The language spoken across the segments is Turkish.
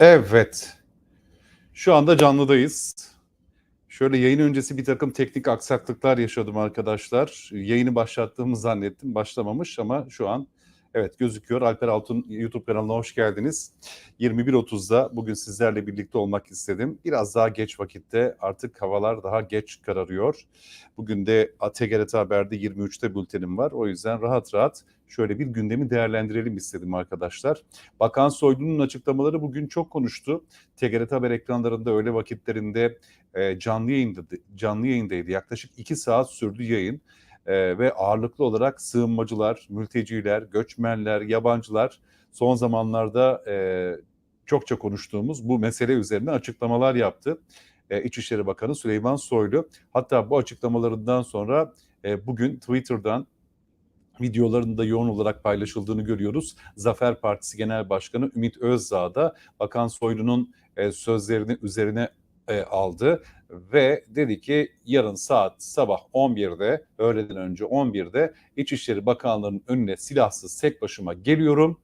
Evet. Şu anda canlıdayız. Şöyle yayın öncesi bir takım teknik aksaklıklar yaşadım arkadaşlar. Yayını başlattığımı zannettim. Başlamamış ama şu an evet gözüküyor. Alper Altun YouTube kanalına hoş geldiniz. 21.30'da bugün sizlerle birlikte olmak istedim. Biraz daha geç vakitte artık havalar daha geç kararıyor. Bugün de TGRT Haber'de 23'te bültenim var. O yüzden rahat rahat şöyle bir gündemi değerlendirelim istedim arkadaşlar. Bakan Soylu'nun açıklamaları bugün çok konuştu. TGRT Haber ekranlarında öğle vakitlerinde e, canlı yayında canlı yayındaydı. Yaklaşık iki saat sürdü yayın e, ve ağırlıklı olarak sığınmacılar, mülteciler, göçmenler, yabancılar son zamanlarda e, çokça konuştuğumuz bu mesele üzerine açıklamalar yaptı. E, İçişleri Bakanı Süleyman Soylu. Hatta bu açıklamalarından sonra e, bugün Twitter'dan videolarında yoğun olarak paylaşıldığını görüyoruz. Zafer Partisi Genel Başkanı Ümit Özdağ da Bakan Soylu'nun e, sözlerini üzerine e, aldı ve dedi ki yarın saat sabah 11'de öğleden önce 11'de İçişleri Bakanlığı'nın önüne silahsız tek başıma geliyorum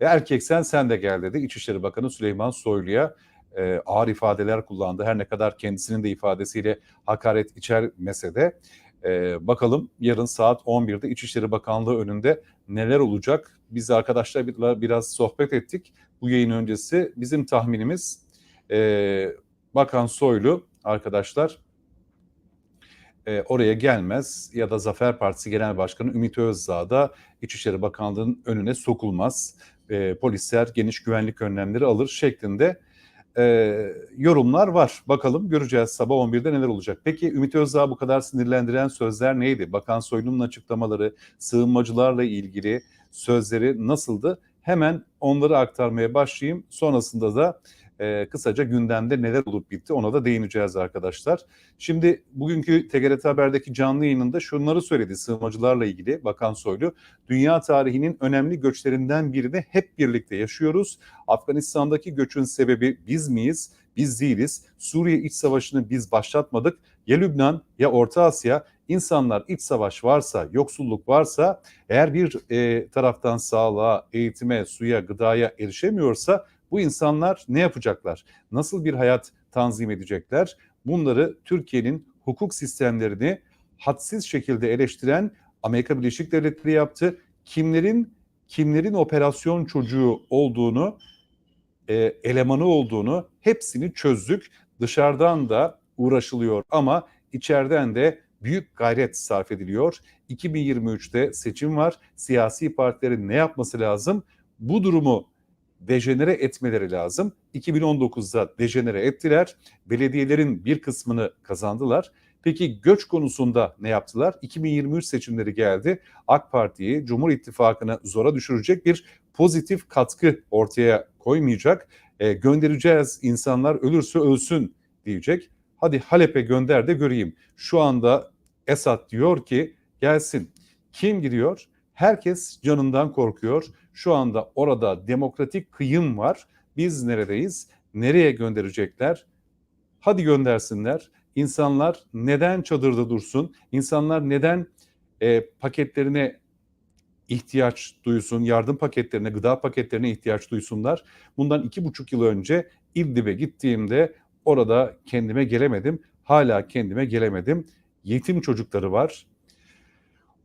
ve erkeksen sen de gel dedi İçişleri Bakanı Süleyman Soylu'ya e, ağır ifadeler kullandı. Her ne kadar kendisinin de ifadesiyle hakaret içermese de e, bakalım yarın saat 11'de İçişleri Bakanlığı önünde neler olacak? Biz arkadaşlarla biraz sohbet ettik bu yayın öncesi. Bizim tahminimiz e, Bakan Soylu arkadaşlar e, oraya gelmez ya da Zafer Partisi Genel Başkanı Ümit Özdağ da İçişleri Bakanlığı'nın önüne sokulmaz. E, polisler geniş güvenlik önlemleri alır şeklinde e, yorumlar var. Bakalım göreceğiz sabah 11'de neler olacak. Peki Ümit Özdağ bu kadar sinirlendiren sözler neydi? Bakan Soylu'nun açıklamaları, sığınmacılarla ilgili sözleri nasıldı? Hemen onları aktarmaya başlayayım. Sonrasında da e, kısaca gündemde neler olup bitti ona da değineceğiz arkadaşlar. Şimdi bugünkü TGRT Haber'deki canlı yayınında şunları söyledi sığınmacılarla ilgili Bakan Soylu. Dünya tarihinin önemli göçlerinden birini hep birlikte yaşıyoruz. Afganistan'daki göçün sebebi biz miyiz? Biz değiliz. Suriye iç savaşını biz başlatmadık. Ya Lübnan ya Orta Asya insanlar iç savaş varsa, yoksulluk varsa eğer bir e, taraftan sağlığa, eğitime, suya, gıdaya erişemiyorsa bu insanlar ne yapacaklar? Nasıl bir hayat tanzim edecekler? Bunları Türkiye'nin hukuk sistemlerini hadsiz şekilde eleştiren Amerika Birleşik Devletleri yaptı. Kimlerin kimlerin operasyon çocuğu olduğunu, e, elemanı olduğunu hepsini çözdük. Dışarıdan da uğraşılıyor ama içeriden de büyük gayret sarf ediliyor. 2023'te seçim var. Siyasi partilerin ne yapması lazım? Bu durumu dejenere etmeleri lazım. 2019'da dejenere ettiler. Belediyelerin bir kısmını kazandılar. Peki göç konusunda ne yaptılar? 2023 seçimleri geldi. AK Parti'yi, Cumhur İttifakı'nı zora düşürecek bir pozitif katkı ortaya koymayacak. E, göndereceğiz insanlar ölürse ölsün diyecek. Hadi Halep'e gönder de göreyim. Şu anda Esad diyor ki gelsin. Kim gidiyor? Herkes canından korkuyor. Şu anda orada demokratik kıyım var. Biz neredeyiz? Nereye gönderecekler? Hadi göndersinler. İnsanlar neden çadırda dursun? İnsanlar neden e, paketlerine ihtiyaç duysun, yardım paketlerine, gıda paketlerine ihtiyaç duysunlar. Bundan iki buçuk yıl önce İdlib'e gittiğimde orada kendime gelemedim. Hala kendime gelemedim. Yetim çocukları var.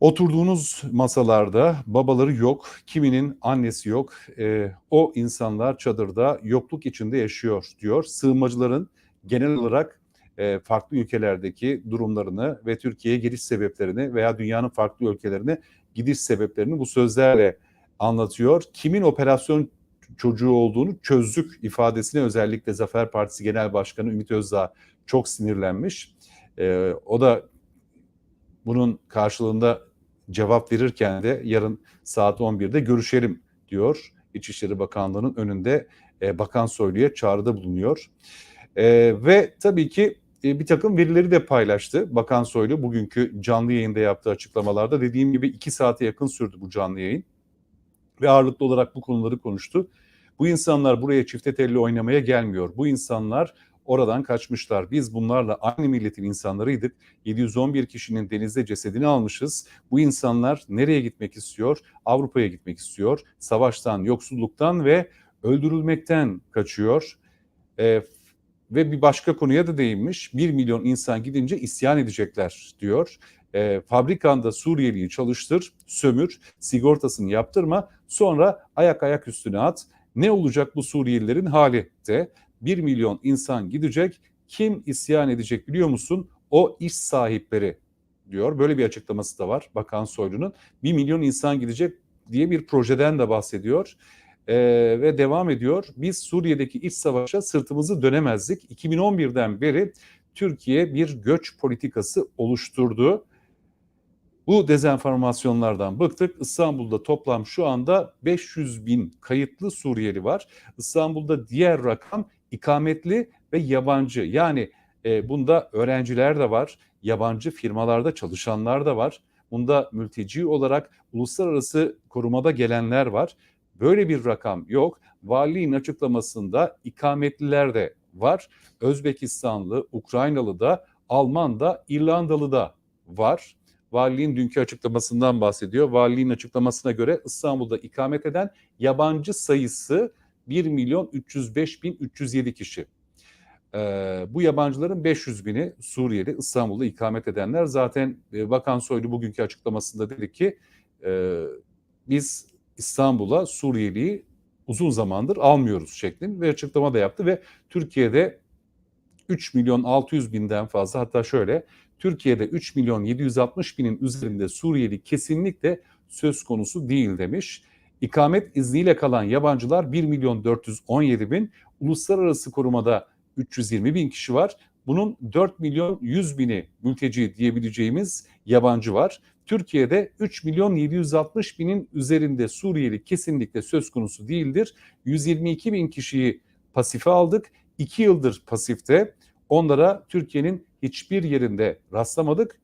Oturduğunuz masalarda babaları yok, kiminin annesi yok. E, o insanlar çadırda yokluk içinde yaşıyor diyor. Sığınmacıların genel olarak e, farklı ülkelerdeki durumlarını ve Türkiye'ye geliş sebeplerini veya dünyanın farklı ülkelerine gidiş sebeplerini bu sözlerle anlatıyor. Kimin operasyon çocuğu olduğunu çözdük ifadesine özellikle Zafer Partisi Genel Başkanı Ümit Özdağ çok sinirlenmiş. E, o da bunun karşılığında cevap verirken de yarın saat 11'de görüşelim diyor. İçişleri Bakanlığı'nın önünde e, Bakan Soylu'ya çağrıda bulunuyor. E, ve tabii ki e, bir takım verileri de paylaştı Bakan Soylu bugünkü canlı yayında yaptığı açıklamalarda. Dediğim gibi iki saate yakın sürdü bu canlı yayın ve ağırlıklı olarak bu konuları konuştu. Bu insanlar buraya çifte telli oynamaya gelmiyor. Bu insanlar oradan kaçmışlar. Biz bunlarla aynı milletin insanlarıydık. 711 kişinin denizde cesedini almışız. Bu insanlar nereye gitmek istiyor? Avrupa'ya gitmek istiyor. Savaştan, yoksulluktan ve öldürülmekten kaçıyor. E, ve bir başka konuya da değinmiş. 1 milyon insan gidince isyan edecekler diyor. E, fabrikanda Suriyeliyi çalıştır, sömür, sigortasını yaptırma, sonra ayak ayak üstüne at. Ne olacak bu Suriyelilerin hali de? 1 milyon insan gidecek. Kim isyan edecek biliyor musun? O iş sahipleri diyor. Böyle bir açıklaması da var Bakan Soylu'nun. 1 milyon insan gidecek diye bir projeden de bahsediyor. Ee, ve devam ediyor. Biz Suriye'deki iç savaşa sırtımızı dönemezdik. 2011'den beri Türkiye bir göç politikası oluşturdu. Bu dezenformasyonlardan bıktık. İstanbul'da toplam şu anda 500 bin kayıtlı Suriyeli var. İstanbul'da diğer rakam ikametli ve yabancı. Yani e, bunda öğrenciler de var, yabancı firmalarda çalışanlar da var. Bunda mülteci olarak uluslararası korumada gelenler var. Böyle bir rakam yok. Valiliğin açıklamasında ikametliler de var. Özbekistanlı, Ukraynalı da, Alman da, İrlandalı da var. Valiliğin dünkü açıklamasından bahsediyor. Valiliğin açıklamasına göre İstanbul'da ikamet eden yabancı sayısı 1 milyon 305 bin 307 kişi. Ee, bu yabancıların 500 bini Suriyeli İstanbul'da ikamet edenler. Zaten e, Bakan Soylu bugünkü açıklamasında dedi ki e, biz İstanbul'a Suriyeliyi uzun zamandır almıyoruz şeklinde bir açıklama da yaptı ve Türkiye'de 3 milyon 600 binden fazla hatta şöyle Türkiye'de 3 milyon 760 binin üzerinde Suriyeli kesinlikle söz konusu değil demiş. İkamet izniyle kalan yabancılar 1 milyon 417 bin, uluslararası korumada 320 bin kişi var. Bunun 4 milyon 100 bini mülteci diyebileceğimiz yabancı var. Türkiye'de 3 milyon 760 binin üzerinde Suriyeli kesinlikle söz konusu değildir. 122 bin kişiyi pasife aldık. 2 yıldır pasifte. Onlara Türkiye'nin hiçbir yerinde rastlamadık.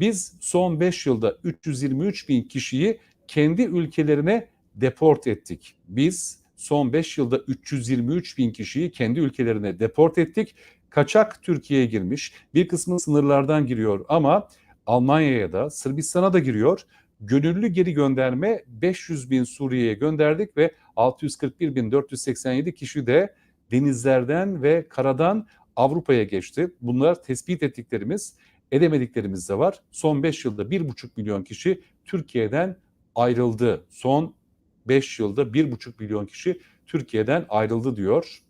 Biz son 5 yılda 323 bin kişiyi kendi ülkelerine deport ettik. Biz son 5 yılda 323 bin kişiyi kendi ülkelerine deport ettik. Kaçak Türkiye'ye girmiş. Bir kısmı sınırlardan giriyor ama Almanya'ya da Sırbistan'a da giriyor. Gönüllü geri gönderme 500 bin Suriye'ye gönderdik ve 641 bin 487 kişi de denizlerden ve karadan Avrupa'ya geçti. Bunlar tespit ettiklerimiz, edemediklerimiz de var. Son 5 yılda 1,5 milyon kişi Türkiye'den ayrıldı. Son 5 yılda 1,5 milyon kişi Türkiye'den ayrıldı diyor.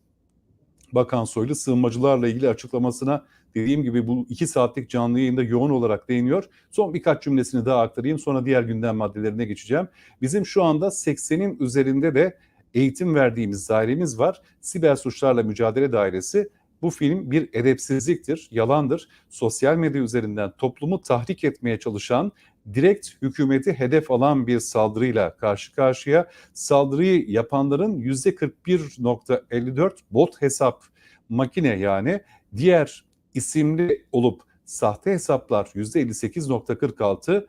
Bakan Soylu sığınmacılarla ilgili açıklamasına dediğim gibi bu iki saatlik canlı yayında yoğun olarak değiniyor. Son birkaç cümlesini daha aktarayım sonra diğer gündem maddelerine geçeceğim. Bizim şu anda 80'in üzerinde de eğitim verdiğimiz dairemiz var. Siber Suçlarla Mücadele Dairesi. Bu film bir edepsizliktir, yalandır. Sosyal medya üzerinden toplumu tahrik etmeye çalışan, direkt hükümeti hedef alan bir saldırıyla karşı karşıya. Saldırıyı yapanların %41.54 bot hesap makine yani diğer isimli olup sahte hesaplar %58.46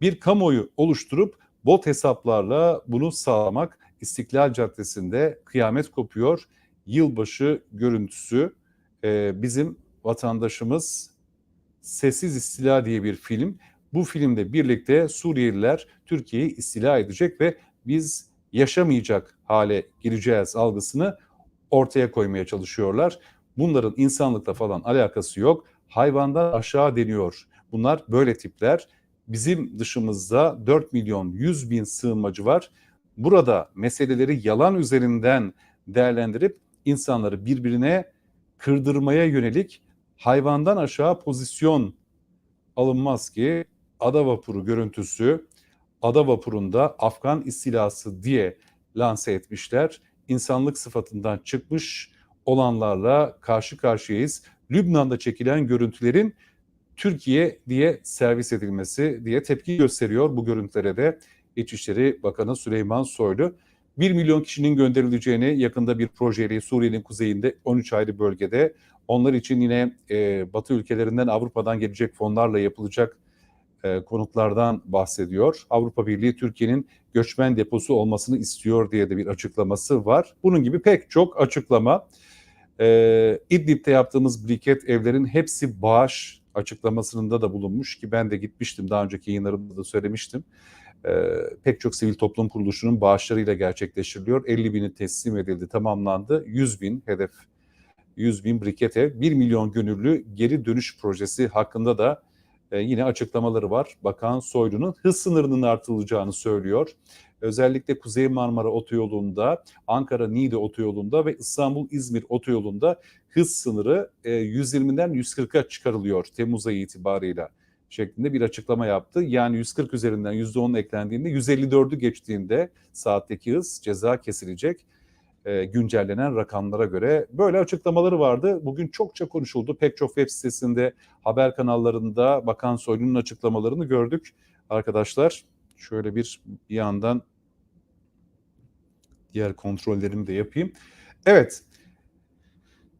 bir kamuoyu oluşturup bot hesaplarla bunu sağlamak İstiklal Caddesi'nde kıyamet kopuyor. Yılbaşı görüntüsü e, bizim vatandaşımız Sessiz İstila diye bir film. Bu filmde birlikte Suriyeliler Türkiye'yi istila edecek ve biz yaşamayacak hale gireceğiz algısını ortaya koymaya çalışıyorlar. Bunların insanlıkla falan alakası yok. Hayvandan aşağı deniyor. Bunlar böyle tipler. Bizim dışımızda 4 milyon 100 bin sığınmacı var. Burada meseleleri yalan üzerinden değerlendirip insanları birbirine kırdırmaya yönelik hayvandan aşağı pozisyon alınmaz ki ada vapuru görüntüsü ada vapurunda Afgan istilası diye lanse etmişler. İnsanlık sıfatından çıkmış olanlarla karşı karşıyayız. Lübnan'da çekilen görüntülerin Türkiye diye servis edilmesi diye tepki gösteriyor bu görüntülere de İçişleri Bakanı Süleyman Soylu. 1 milyon kişinin gönderileceğini yakında bir projeyle Suriye'nin kuzeyinde 13 ayrı bölgede onlar için yine e, Batı ülkelerinden Avrupa'dan gelecek fonlarla yapılacak e, konutlardan bahsediyor. Avrupa Birliği Türkiye'nin göçmen deposu olmasını istiyor diye de bir açıklaması var. Bunun gibi pek çok açıklama. E, İdlib'de yaptığımız briket evlerin hepsi bağış açıklamasında da bulunmuş ki ben de gitmiştim daha önceki yayınlarımda da söylemiştim. e, pek çok sivil toplum kuruluşunun bağışlarıyla gerçekleştiriliyor. 50 bini teslim edildi, tamamlandı. 100 bin hedef 100 bin brikete, 1 milyon gönüllü geri dönüş projesi hakkında da e, yine açıklamaları var. Bakan Soylu'nun hız sınırının artırılacağını söylüyor. Özellikle Kuzey Marmara Otoyolu'nda, Ankara-Niğde Otoyolu'nda ve İstanbul-İzmir Otoyolu'nda hız sınırı e, 120'den 140'a çıkarılıyor Temmuz ayı itibarıyla şeklinde bir açıklama yaptı. Yani 140 üzerinden %10 eklendiğinde 154'ü geçtiğinde saatteki hız ceza kesilecek e, güncellenen rakamlara göre. Böyle açıklamaları vardı. Bugün çokça konuşuldu. Pek çok web sitesinde, haber kanallarında Bakan Soylu'nun açıklamalarını gördük arkadaşlar. Şöyle bir bir yandan diğer kontrollerimi de yapayım. Evet.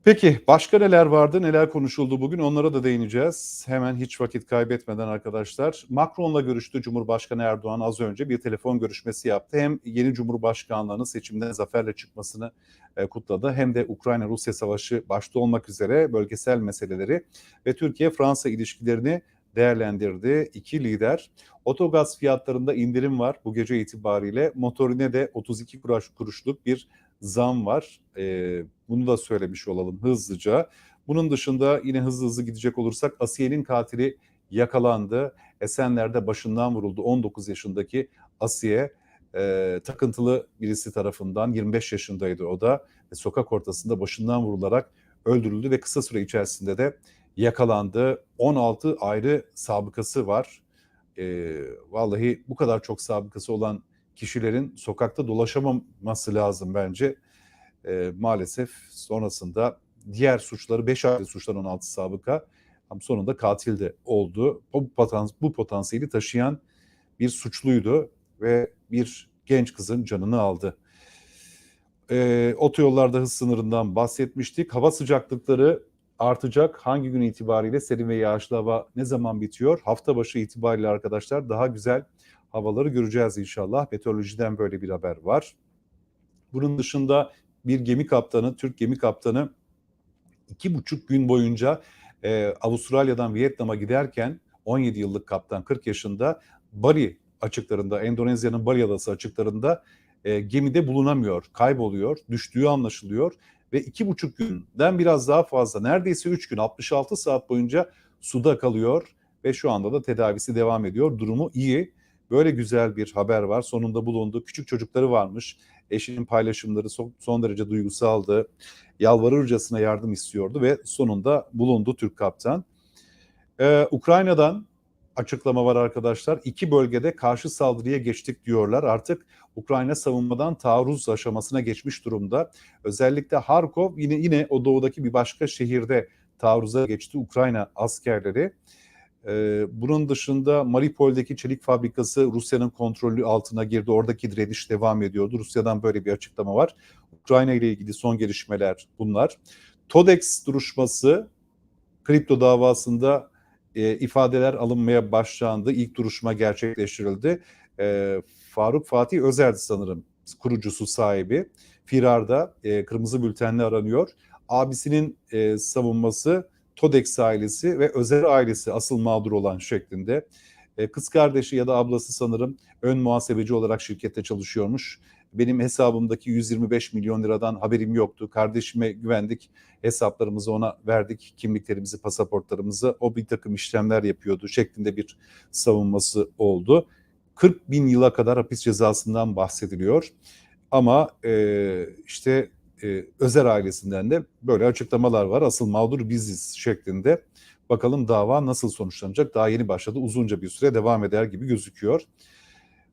Peki başka neler vardı, neler konuşuldu bugün onlara da değineceğiz. Hemen hiç vakit kaybetmeden arkadaşlar. Macron'la görüştü Cumhurbaşkanı Erdoğan az önce bir telefon görüşmesi yaptı. Hem yeni Cumhurbaşkanlığının seçimden zaferle çıkmasını e, kutladı hem de Ukrayna-Rusya savaşı başta olmak üzere bölgesel meseleleri ve Türkiye-Fransa ilişkilerini değerlendirdi. İki lider otogaz fiyatlarında indirim var bu gece itibariyle. Motorine de 32 kuruş, kuruşluk bir zam var. Ee, bunu da söylemiş olalım hızlıca. Bunun dışında yine hızlı hızlı gidecek olursak Asiye'nin katili yakalandı. Esenler'de başından vuruldu 19 yaşındaki Asiye. E, takıntılı birisi tarafından 25 yaşındaydı o da. Ve sokak ortasında başından vurularak öldürüldü ve kısa süre içerisinde de yakalandı. 16 ayrı sabıkası var. E, vallahi bu kadar çok sabıkası olan kişilerin sokakta dolaşamaması lazım bence. E, maalesef sonrasında diğer suçları 5 ayrı suçtan 16 sabıka ama sonunda katil de oldu. Bu, potans bu potansiyeli taşıyan bir suçluydu ve bir genç kızın canını aldı. E, otoyollarda hız sınırından bahsetmiştik. Hava sıcaklıkları artacak. Hangi gün itibariyle serin ve yağışlı hava ne zaman bitiyor? Hafta başı itibariyle arkadaşlar daha güzel havaları göreceğiz inşallah. Meteorolojiden böyle bir haber var. Bunun dışında bir gemi kaptanı, Türk gemi kaptanı iki buçuk gün boyunca e, Avustralya'dan Vietnam'a giderken 17 yıllık kaptan 40 yaşında Bali açıklarında, Endonezya'nın Bali adası açıklarında e, gemide bulunamıyor, kayboluyor, düştüğü anlaşılıyor ve iki buçuk günden biraz daha fazla neredeyse üç gün 66 saat boyunca suda kalıyor ve şu anda da tedavisi devam ediyor. Durumu iyi. Böyle güzel bir haber var. Sonunda bulundu. Küçük çocukları varmış. Eşinin paylaşımları son, derece duygusaldı. Yalvarırcasına yardım istiyordu ve sonunda bulundu Türk kaptan. Ee, Ukrayna'dan açıklama var arkadaşlar. İki bölgede karşı saldırıya geçtik diyorlar. Artık Ukrayna savunmadan taarruz aşamasına geçmiş durumda. Özellikle Harkov yine yine o doğudaki bir başka şehirde taarruza geçti Ukrayna askerleri. Ee, bunun dışında Mariupol'deki çelik fabrikası Rusya'nın kontrolü altına girdi. Oradaki direniş devam ediyordu. Rusya'dan böyle bir açıklama var. Ukrayna ile ilgili son gelişmeler bunlar. TODEX duruşması kripto davasında e, ifadeler alınmaya başlandı. İlk duruşma gerçekleştirildi. E, Faruk Fatih Özer'di sanırım kurucusu sahibi. Firarda e, kırmızı bültenle aranıyor. Abisinin e, savunması Todex ailesi ve Özer ailesi asıl mağdur olan şeklinde. E, kız kardeşi ya da ablası sanırım ön muhasebeci olarak şirkette çalışıyormuş. Benim hesabımdaki 125 milyon liradan haberim yoktu. Kardeşime güvendik. Hesaplarımızı ona verdik. Kimliklerimizi, pasaportlarımızı. O bir takım işlemler yapıyordu şeklinde bir savunması oldu. 40 bin yıla kadar hapis cezasından bahsediliyor. Ama e, işte e, Özer ailesinden de böyle açıklamalar var. Asıl mağdur biziz şeklinde. Bakalım dava nasıl sonuçlanacak? Daha yeni başladı. Uzunca bir süre devam eder gibi gözüküyor.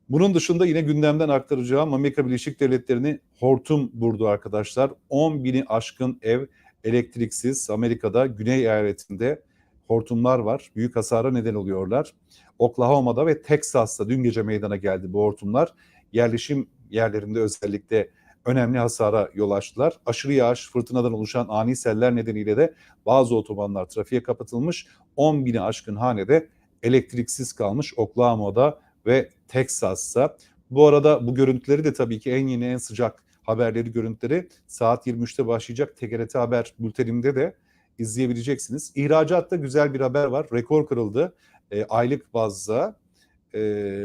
Bunun dışında yine gündemden aktaracağım Amerika Birleşik Devletleri'ni hortum vurdu arkadaşlar. 10 bini aşkın ev elektriksiz Amerika'da Güney eyaletinde hortumlar var. Büyük hasara neden oluyorlar. Oklahoma'da ve Teksas'ta dün gece meydana geldi bu hortumlar. Yerleşim yerlerinde özellikle önemli hasara yol açtılar. Aşırı yağış, fırtınadan oluşan ani seller nedeniyle de bazı otobanlar trafiğe kapatılmış. 10 bini aşkın hanede elektriksiz kalmış Oklahoma'da ve Teksas'ta. Bu arada bu görüntüleri de tabii ki en yeni en sıcak haberleri görüntüleri saat 23'te başlayacak TGRT Haber bültenimde de izleyebileceksiniz. İhracatta güzel bir haber var. Rekor kırıldı. E, aylık bazda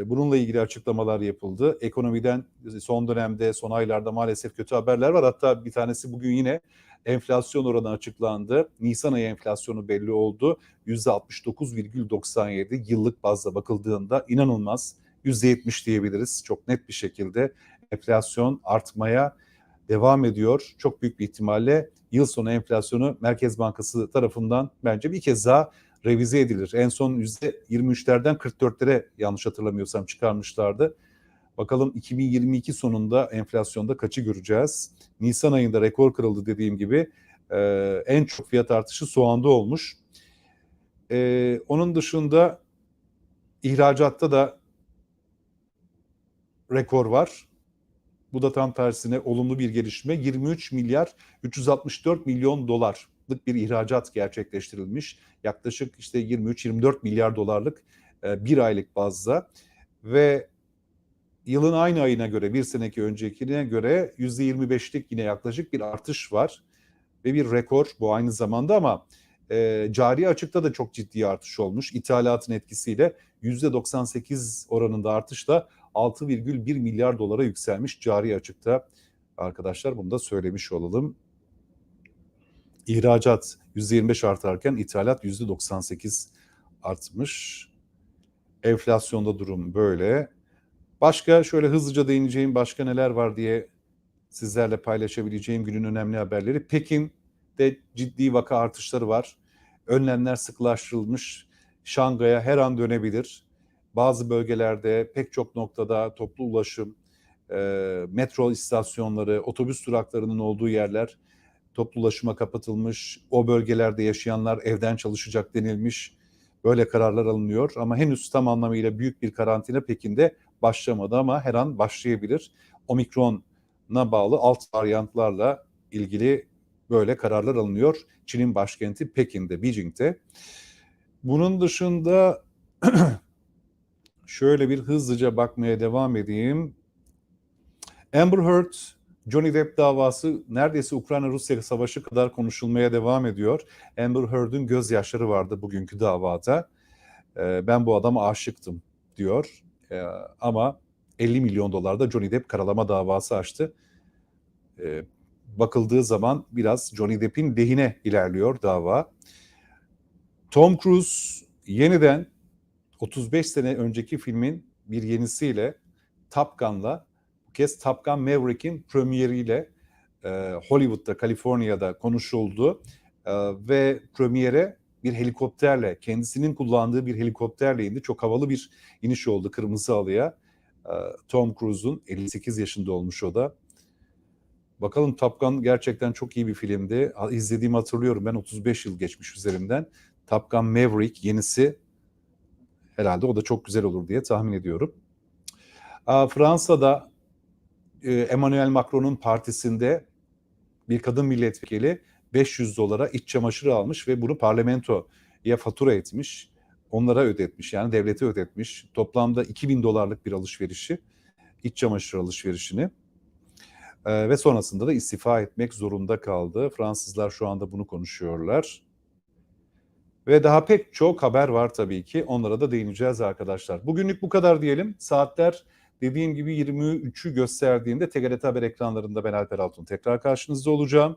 bununla ilgili açıklamalar yapıldı. Ekonomiden son dönemde, son aylarda maalesef kötü haberler var. Hatta bir tanesi bugün yine enflasyon oranı açıklandı. Nisan ayı enflasyonu belli oldu. %69,97 yıllık bazda bakıldığında inanılmaz. %70 diyebiliriz çok net bir şekilde. Enflasyon artmaya devam ediyor. Çok büyük bir ihtimalle yıl sonu enflasyonu Merkez Bankası tarafından bence bir kez daha revize edilir. En son %23'lerden 44'lere yanlış hatırlamıyorsam çıkarmışlardı. Bakalım 2022 sonunda enflasyonda kaçı göreceğiz? Nisan ayında rekor kırıldı dediğim gibi. Ee, en çok fiyat artışı soğanda olmuş. Ee, onun dışında ihracatta da rekor var. Bu da tam tersine olumlu bir gelişme. 23 milyar 364 milyon dolarlık bir ihracat gerçekleştirilmiş. Yaklaşık işte 23-24 milyar dolarlık e, bir aylık bazda ve yılın aynı ayına göre bir seneki öncekine göre %25'lik yine yaklaşık bir artış var ve bir rekor bu aynı zamanda ama e, cari açıkta da çok ciddi artış olmuş. İthalatın etkisiyle %98 oranında artışla 6,1 milyar dolara yükselmiş cari açıkta. Arkadaşlar bunu da söylemiş olalım. İhracat %25 artarken ithalat %98 artmış. Enflasyonda durum böyle. Başka şöyle hızlıca değineceğim başka neler var diye sizlerle paylaşabileceğim günün önemli haberleri. Pekin'de ciddi vaka artışları var. Önlemler sıklaştırılmış. Şangay'a her an dönebilir. Bazı bölgelerde pek çok noktada toplu ulaşım, e, metro istasyonları, otobüs duraklarının olduğu yerler toplu ulaşıma kapatılmış. O bölgelerde yaşayanlar evden çalışacak denilmiş. Böyle kararlar alınıyor ama henüz tam anlamıyla büyük bir karantina Pekin'de başlamadı ama her an başlayabilir. Omikron'a bağlı alt varyantlarla ilgili böyle kararlar alınıyor. Çin'in başkenti Pekin'de, Beijing'de. Bunun dışında şöyle bir hızlıca bakmaya devam edeyim. Amber Heard, Johnny Depp davası neredeyse Ukrayna-Rusya savaşı kadar konuşulmaya devam ediyor. Amber Heard'ün gözyaşları vardı bugünkü davada. Ee, ben bu adama aşıktım diyor. Ee, ama 50 milyon dolarda Johnny Depp karalama davası açtı. Ee, bakıldığı zaman biraz Johnny Depp'in lehine ilerliyor dava. Tom Cruise yeniden 35 sene önceki filmin bir yenisiyle Top Gun'la kez Top Gun Maverick'in premieriyle e, Hollywood'da, Kaliforniya'da konuşuldu e, ve premiere bir helikopterle, kendisinin kullandığı bir helikopterle indi. Çok havalı bir iniş oldu Kırmızı Halı'ya. E, Tom Cruise'un 58 yaşında olmuş o da. Bakalım Top Gun gerçekten çok iyi bir filmdi. İzlediğimi hatırlıyorum ben 35 yıl geçmiş üzerinden. Top Gun Maverick yenisi herhalde o da çok güzel olur diye tahmin ediyorum. Fransa'da e, Emmanuel Macron'un partisinde bir kadın milletvekili 500 dolara iç çamaşırı almış ve bunu parlamentoya fatura etmiş. Onlara ödetmiş yani devlete ödetmiş. Toplamda 2000 dolarlık bir alışverişi, iç çamaşır alışverişini. Ee, ve sonrasında da istifa etmek zorunda kaldı. Fransızlar şu anda bunu konuşuyorlar. Ve daha pek çok haber var tabii ki. Onlara da değineceğiz arkadaşlar. Bugünlük bu kadar diyelim. Saatler dediğim gibi 23'ü gösterdiğinde TGRT Haber ekranlarında ben Alper Altun tekrar karşınızda olacağım.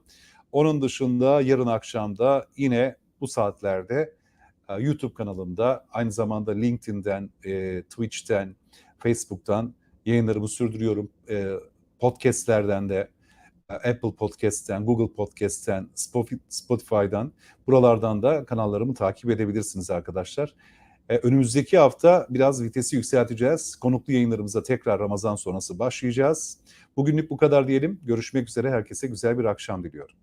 Onun dışında yarın akşamda yine bu saatlerde e, YouTube kanalımda aynı zamanda LinkedIn'den, e, Twitch'ten, Facebook'tan yayınlarımı sürdürüyorum. E, podcast'lerden de Apple Podcast'ten, Google Podcast'ten, Spotify'dan buralardan da kanallarımı takip edebilirsiniz arkadaşlar. Önümüzdeki hafta biraz vitesi yükselteceğiz. Konuklu yayınlarımıza tekrar Ramazan sonrası başlayacağız. Bugünlük bu kadar diyelim. Görüşmek üzere. Herkese güzel bir akşam diliyorum.